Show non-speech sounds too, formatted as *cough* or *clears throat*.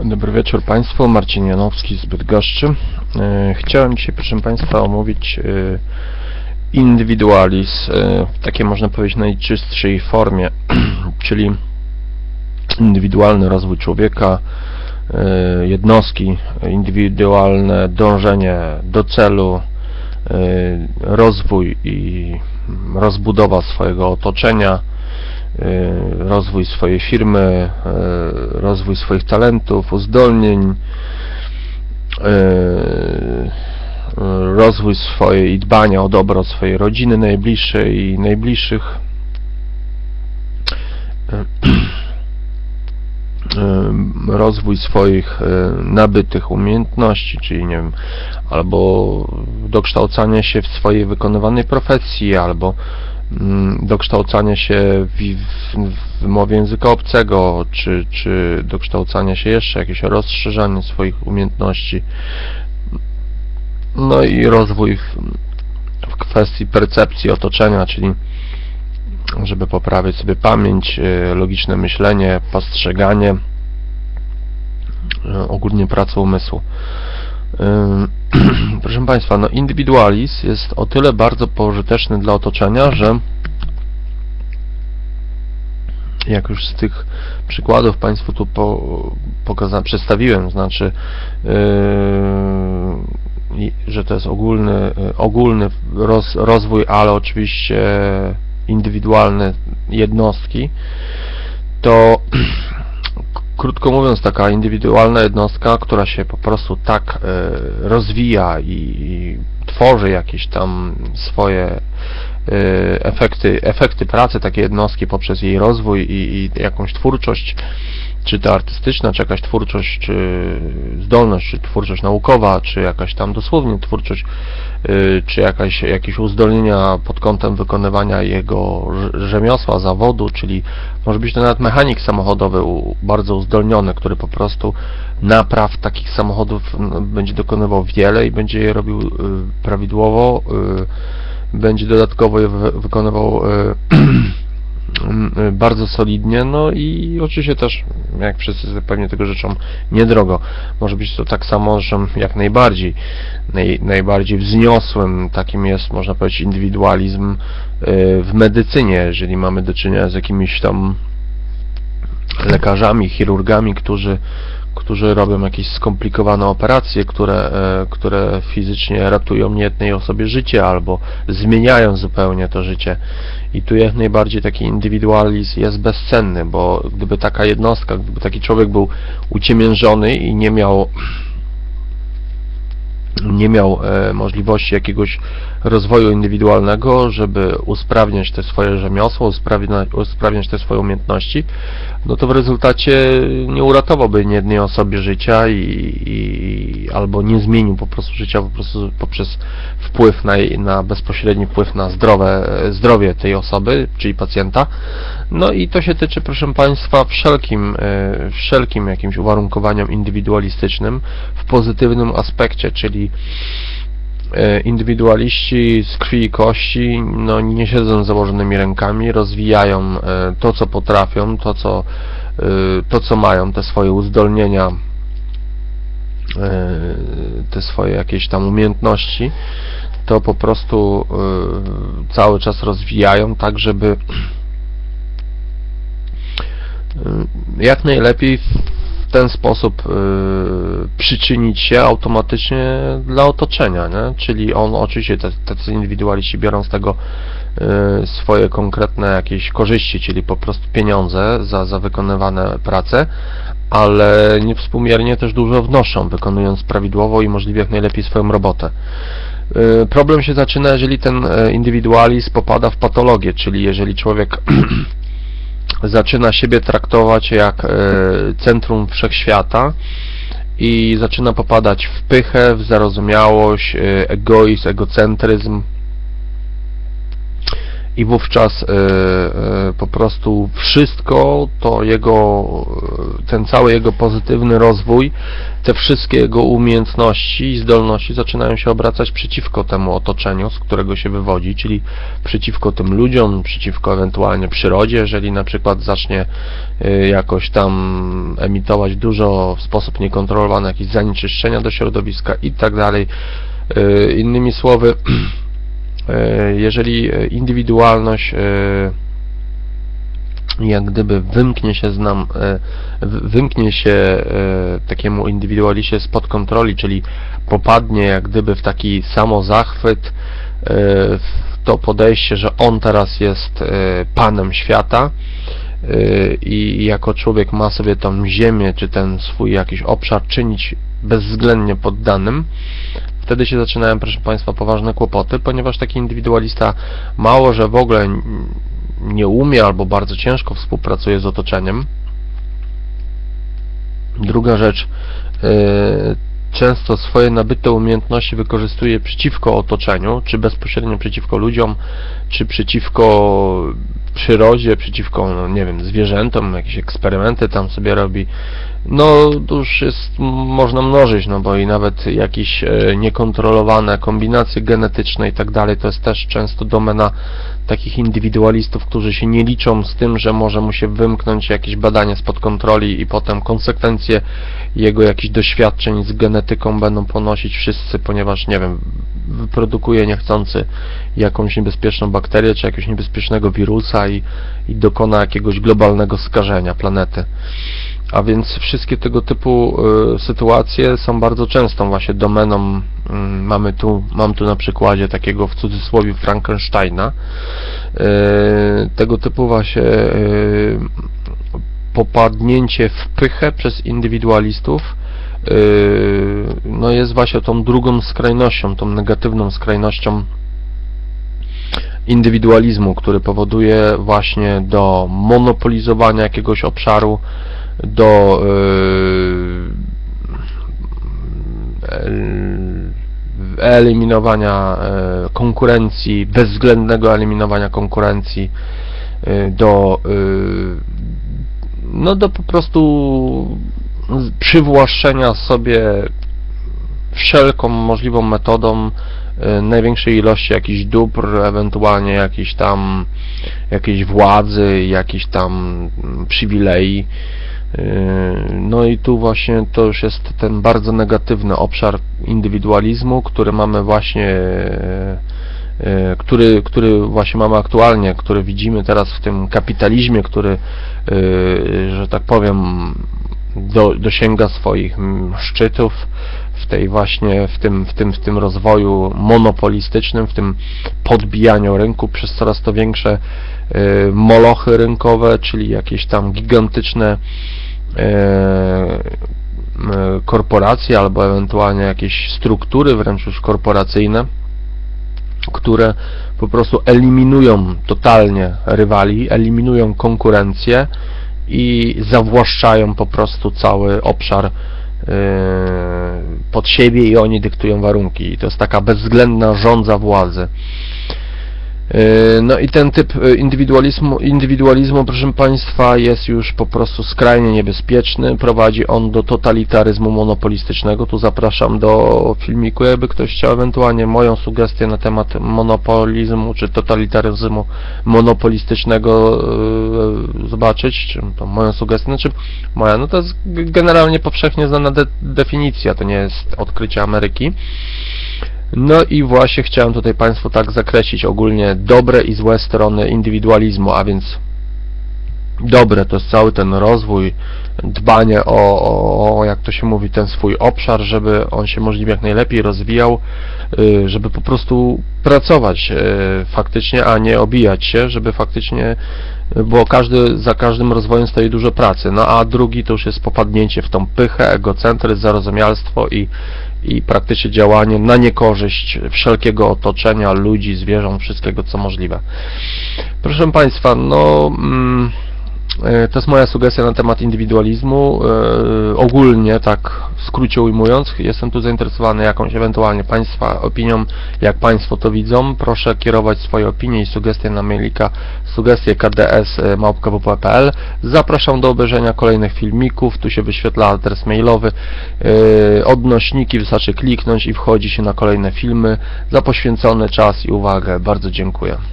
Dobry wieczór Państwu, Marcin Janowski z Bydgoszczy. E, Chciałem dzisiaj, proszę Państwa, omówić e, indywidualizm e, w takiej, można powiedzieć, najczystszej formie, *clears throat* czyli indywidualny rozwój człowieka, jednostki, indywidualne dążenie do celu, rozwój i rozbudowa swojego otoczenia, rozwój swojej firmy, e, rozwój swoich talentów, uzdolnień, e, rozwój swojej i dbania o dobro swojej rodziny najbliższej i najbliższych. Rozwój swoich nabytych umiejętności, czyli nie wiem, albo dokształcanie się w swojej wykonywanej profesji, albo mm, dokształcanie się w, w, w mowie języka obcego, czy, czy dokształcanie się jeszcze, jakieś rozszerzanie swoich umiejętności. No i rozwój w, w kwestii percepcji otoczenia, czyli żeby poprawić sobie pamięć, e, logiczne myślenie, postrzeganie, e, ogólnie pracę umysłu. *clears throat* Proszę Państwa, no indywidualizm jest o tyle bardzo pożyteczny dla otoczenia, że jak już z tych przykładów Państwu tu po, pokaza- przedstawiłem, znaczy yy, że to jest ogólny, y, ogólny roz, rozwój, ale oczywiście indywidualne jednostki, to *clears throat* krótko mówiąc taka indywidualna jednostka, która się po prostu tak e, rozwija i, tworzy jakieś tam swoje e, efekty, efekty pracy takiej jednostki poprzez jej rozwój i, i jakąś twórczość, czy to artystyczna, czy jakaś twórczość, czy zdolność, czy twórczość naukowa, czy jakaś tam dosłownie twórczość, y, czy jakaś, jakieś uzdolnienia pod kątem wykonywania jego rze- rzemiosła, zawodu, czyli może być to nawet mechanik samochodowy bardzo uzdolniony, który po prostu napraw takich samochodów będzie dokonywał wiele i będzie je robił y, prawidłowo, y, będzie dodatkowo je wy- wykonywał *clears throat* bardzo solidnie, no i oczywiście też, jak wszyscy pewnie tego życzą, niedrogo. Może być to tak samo, że jak najbardziej, naj, najbardziej wzniosłym takim jest, można powiedzieć, indywidualizm y, w medycynie, jeżeli mamy do czynienia z jakimiś tam lekarzami, chirurgami, którzy którzy robią jakieś skomplikowane operacje, które, e, które fizycznie ratują niejednej osobie życie albo zmieniają zupełnie to życie. I tu jak najbardziej taki indywidualizm jest bezcenny, bo gdyby taka jednostka, gdyby taki człowiek był uciemiężony i nie miał nie miał e, możliwości jakiegoś rozwoju indywidualnego, żeby usprawniać te swoje rzemiosło, usprawniać, usprawniać te swoje umiejętności, no to w rezultacie nie uratowałby niejednej osobie życia i, i albo nie zmienił po prostu życia po prostu poprzez wpływ na, na bezpośredni wpływ na zdrowe, zdrowie tej osoby, czyli pacjenta. No i to się tyczy, proszę Państwa, wszelkim, e, wszelkim jakimś uwarunkowaniom indywidualistycznym w pozytywnym aspekcie, czyli indywidualiści z krwi i kości no, nie siedzą z założonymi rękami, rozwijają e, to, co potrafią, to, co, e, to, co mają, te swoje uzdolnienia, e, te swoje jakieś tam umiejętności, to po prostu e, cały czas rozwijają tak, żeby jak najlepiej ten sposób y, przyczynić się automatycznie dla otoczenia, nie? czyli on oczywiście tacy indywidualiści biorą z tego y, swoje konkretne jakieś korzyści, czyli po prostu pieniądze za, za wykonywane prace, ale niewspółmiernie też dużo wnoszą, wykonując prawidłowo i możliwie jak najlepiej swoją robotę. Y, Problem się zaczyna, jeżeli ten indywidualizm popada w patologię, czyli jeżeli człowiek *clears throat* zaczyna siebie traktować jak e, centrum wszechświata i zaczyna popadać w pychę, w zarozumiałość, e, egoizm, egocentryzm i wówczas e, e, po prostu wszystko to jego, e, ten cały jego pozytywny rozwój, te wszystkie jego umiejętności i zdolności zaczynają się obracać przeciwko temu otoczeniu, z którego się wywodzi, czyli przeciwko tym ludziom, przeciwko ewentualnie przyrodzie, jeżeli na przykład zacznie jakoś tam emitować dużo w sposób niekontrolowany jakieś zanieczyszczenia do środowiska i tak dalej. Innymi słowy, *clears throat* jeżeli indywidualność e, jak gdyby wymknie się z nam, e, w- wymknie się e, takiemu indywidualiście spod kontroli, czyli popadnie jak gdyby w taki samozachwyt, e, w to podejście, że on teraz jest e, panem świata e, i jako człowiek ma sobie tą ziemię, czy ten swój jakiś obszar czynić bezwzględnie poddanym, wtedy się zaczynają, proszę Państwa, poważne kłopoty, ponieważ taki indywidualista mało, że w ogóle nie umie albo bardzo ciężko współpracuje z otoczeniem. Druga rzecz, e, często swoje nabyte umiejętności wykorzystuje przeciwko otoczeniu, czy bezpośrednio przeciwko ludziom, czy przeciwko przyrodzie, przeciwko, no, nie wiem, zwierzętom, jakieś eksperymenty tam sobie robi. No, to już jest, można mnożyć, no bo i nawet jakieś e, niekontrolowane kombinacje genetyczne i tak dalej, to jest też często domena takich indywidualistów, którzy się nie liczą z tym, że może mu się wymknąć jakieś badanie spod kontroli i potem konsekwencje jego jakichś doświadczeń z genetyką będą ponosić wszyscy, ponieważ, nie wiem, wyprodukuje niechcący jakąś niebezpieczną bakterię czy jakiegoś niebezpiecznego wirusa i, i dokona jakiegoś globalnego skażenia planety. A więc wszystkie tego typu y, sytuacje są bardzo częstą właśnie domeną, mm, mamy tu, mam tu na przykładzie takiego w cudzysłowie Frankensteina, y, tego typu właśnie y, popadnięcie w pychę przez indywidualistów y, no jest właśnie tą drugą skrajnością, tą negatywną skrajnością indywidualizmu, który powoduje właśnie do monopolizowania jakiegoś obszaru, do yy, eliminowania e, konkurencji, bezwzględnego eliminowania konkurencji, e, do e, no do po prostu przywłaszczenia sobie wszelką możliwą metodą e, największej ilości jakichś dóbr, ewentualnie jakiejś tam jakiejś władzy, jakichś tam mm, przywilei. Yy, No i tu właśnie to już jest ten bardzo negatywny obszar indywidualizmu, który mamy właśnie, e, który, który właśnie mamy aktualnie, który widzimy teraz w tym kapitalizmie, który, że tak powiem, do, dosięga swoich mm, szczytów w tej właśnie, w tym, w tym, w tym rozwoju monopolistycznym, w tym podbijaniu rynku przez coraz to większe e, molochy rynkowe, czyli jakieś tam gigantyczne e, m, korporacje albo ewentualnie jakieś struktury wręcz już korporacyjne, które po prostu eliminują totalnie rywali, eliminują konkurencję i zawłaszczają po prostu cały obszar yy, pod siebie i oni dyktują warunki. I to jest taka bezwzględna rządza władzy. Yy, No i ten typ yy, indywidualizmu, indywidualizmu, proszę Państwa, jest już po prostu skrajnie niebezpieczny. Prowadzi on do totalitaryzmu monopolistycznego. Tu zapraszam do filmiku, jakby ktoś chciał ewentualnie moją sugestię na temat monopolizmu czy totalitaryzmu monopolistycznego yy, zobaczyć, czy to moją sugestię, znaczy moja, no to jest generalnie powszechnie znana de definicja, to nie jest odkrycie Ameryki. No i właśnie chciałem tutaj Państwu tak zakreślić ogólnie dobre i złe strony indywidualizmu, a więc dobre to jest cały ten rozwój, dbanie o, o, o jak to się mówi, ten swój obszar, żeby on się możliwie jak najlepiej rozwijał, y, żeby po prostu pracować y, faktycznie, a nie obijać się, żeby faktycznie, bo każdy, za każdym rozwojem stoi dużo pracy, no a drugi to już jest popadnięcie w tą pychę, egocentryzm, zarozumialstwo i, i praktycznie działanie na niekorzyść wszelkiego otoczenia, ludzi, zwierząt, wszystkiego co możliwe. Proszę Państwa, no mm, To jest moja sugestia na temat indywidualizmu. E, Ogólnie, tak w skrócie ujmując, jestem tu zainteresowany jakąś ewentualnie Państwa opinią, jak Państwo to widzą. Proszę kierować swoje opinie i sugestie na mailika sugestie Zapraszam do obejrzenia kolejnych filmików. Tu się wyświetla adres mailowy. E, Odnośniki wystarczy kliknąć i wchodzi się na kolejne filmy. Za poświęcony czas i uwagę bardzo dziękuję.